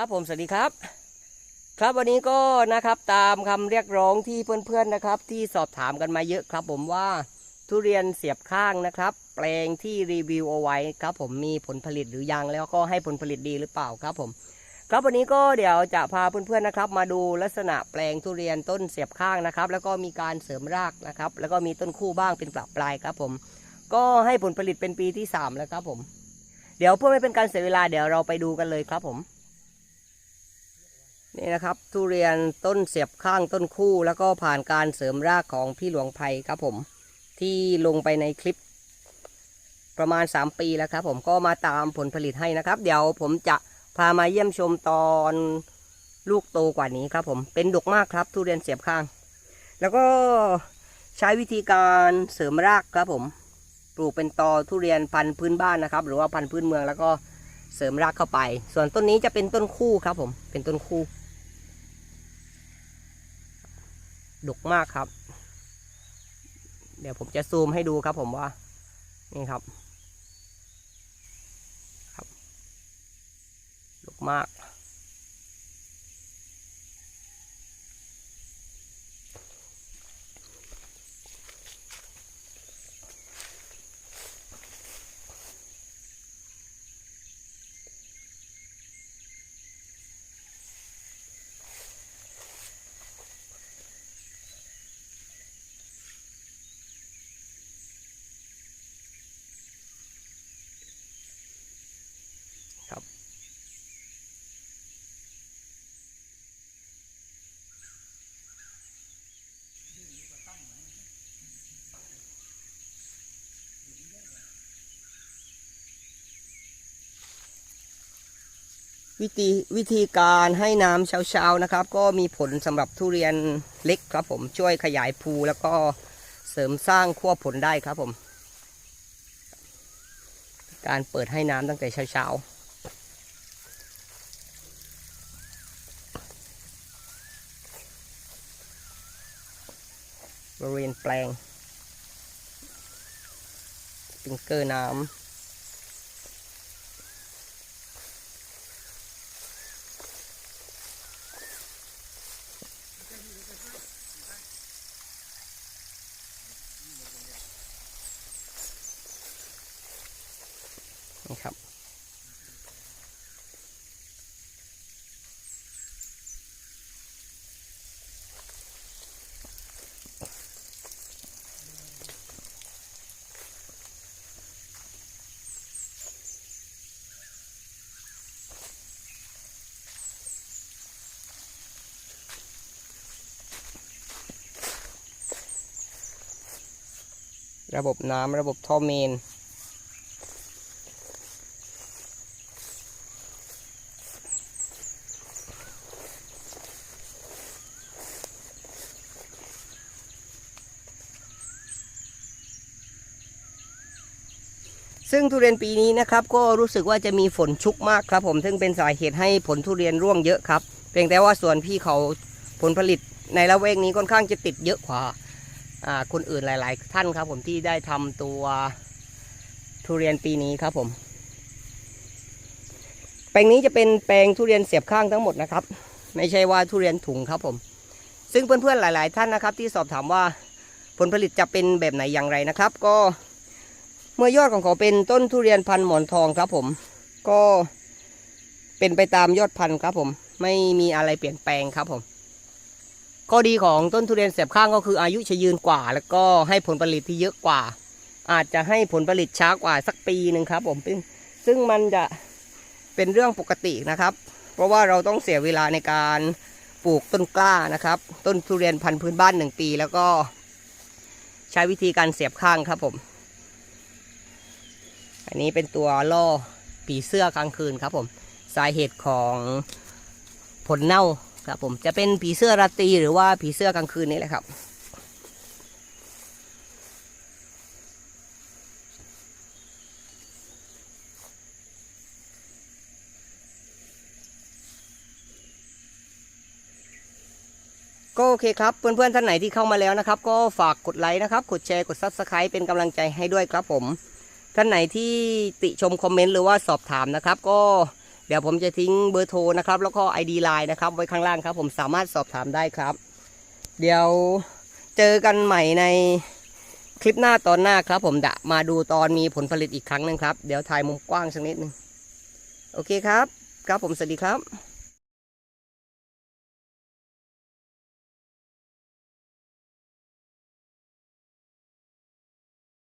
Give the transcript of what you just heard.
ครับผมสวัสดีครับ ครับวันนี้ก็นะครับตามคำเรียกร้องที่เพื่อนๆนะครับ ที่สอบถามกันมาเยอะครับ ผมว่าทุเรียนเสียบข้างนะครับ แปลงที่รีวิวเอาไว้ครับ ผมมีผลผลิตหรือยังแล้วก็ให้ผลผลิตดีหรือเปล่าครับผม ครับวันนี้ก็เดี๋ยวจะพาเพื่อนๆนะครับ มาดูลักษณะแปลงทุเรียนต้นเสียบข้างนะครับ แล้วก็มีการเสริมรากนะครับ แล้วก็มีต้นคู่บ้างเป็นปลาปลายครับ ผม ก็ให้ผลผลิตเป็นปีที่สามแล้วครับผมเดี๋ยวเพื่อไม่เป็นการเสียเวลาเดี๋ยวเราไปดูกันเลยครับผม นี่นะครับ ทุเรียนต้นเสียบข้างต้นคู่ แล้วก็ผ่านการเสริมรากของพี่หลวงไพครับผม ที่ลงไปในคลิป ประมาณ 3 ปีแล้วครับผมก็มาตามผลผลิตให้นะครับ เดี๋ยวผมจะพามาเยี่ยมชมตอนลูกโตกว่านี้ครับผมเป็นดกมากครับ ทุเรียนเสียบข้าง แล้วก็ใช้วิธีการเสริมรากครับผม ปลูกเป็นตอทุเรียนพันธุ์พื้นบ้านนะครับ หรือว่าพันธุ์พื้นเมืองแล้วก็เสริมรากเข้าไป ส่วนต้นนี้จะเป็นต้นคู่ครับผมเป็นต้นคู่ ดกมากครับ เดี๋ยวผมจะซูมให้ดูครับผมว่า นี่ครับครับดกมาก วิธีวิธีการให้น้ำเช้าๆนะครับ ก็มีผลสำหรับทุเรียนเล็กครับผมช่วยขยายภูแล้วก็เสริมสร้างขั้วผลได้ครับผม การเปิดให้น้ำตั้งแต่เช้าๆบริเวณแปลงสปริงเกอร์น้ำ นะครับระบบน้ำระบบท่อเมน ซึ่งทุเรียนปีนี้นะครับก็รู้สึกว่าจะมีฝนชุกมากครับผมซึ่งเป็นสาเหตุให้ผลทุเรียนร่วงเยอะครับ เพียงแต่ว่าส่วนพี่เขาผลผลิตในละเวกนี้ค่อนข้างจะติดเยอะกว่าคนอื่นหลาย ๆ ท่านครับผมที่ได้ทำตัวทุเรียนปีนี้ครับผม แปลงนี้จะเป็นแปลงทุเรียนเสียบข้างทั้งหมดนะครับ ไม่ใช่ว่าทุเรียนถุงครับผม ซึ่งเพื่อน ๆ หลาย ๆ ท่านนะครับ ที่สอบถามว่าผลผลิตจะเป็นแบบไหนอย่างไรนะครับ ก็ เมื่อยอดของเขาเป็นต้นทุเรียนพันหมอนทองครับผม ก็เป็นไปตามยอดพันธุ์ครับผม ไม่มีอะไรเปลี่ยนแปลงครับผมข้อดีของต้นทุเรียนเสียบข้างก็คืออายุจะยืนกว่า แล้วก็ให้ผลผลิตที่เยอะกว่า อาจจะให้ผลผลิตช้ากว่าสักปีหนึ่งครับผมซึ่งซึ่งมันจะเป็นเรื่องปกตินะครับ เพราะว่าเราต้องเสียเวลาในการปลูกต้นกล้านะครับ ต้นทุเรียนพันธุ์พื้นบ้านหนึ่งปี แล้วก็ใช้วิธีการเสียบข้างครับผม อันนี้เป็นตัวล่อผีเสื้อกลางคืนครับผม สาเหตุของผลเน่าครับผมจะเป็นผีเสื้อราตรีหรือว่าผีเสื้อกลางคืนนี่แหละครับ ก็โอเคครับ เพื่อนๆท่านไหนที่เข้ามาแล้วนะครับ ก็ฝากกดไลค์นะครับ กดแชร์กด Subscribe เป็นกำลังใจให้ด้วยครับผม ท่านไหนที่ติชมคอมเมนต์หรือว่าสอบถามนะครับ ก็เดี๋ยวผมจะทิ้งเบอร์โทรนะครับ แล้วก็ ID Line นะครับ ไว้ข้างล่างครับ ผมสามารถสอบถามได้ครับ เดี๋ยวเจอกันใหม่ในคลิปหน้าตอนหน้าครับ ผมจะมาดูตอนมีผลผลิตอีกครั้งหนึ่งครับ เดี๋ยวถ่ายมุมกว้างสักนิดหนึงโอเคครับ ครับผมสวัสดีครับ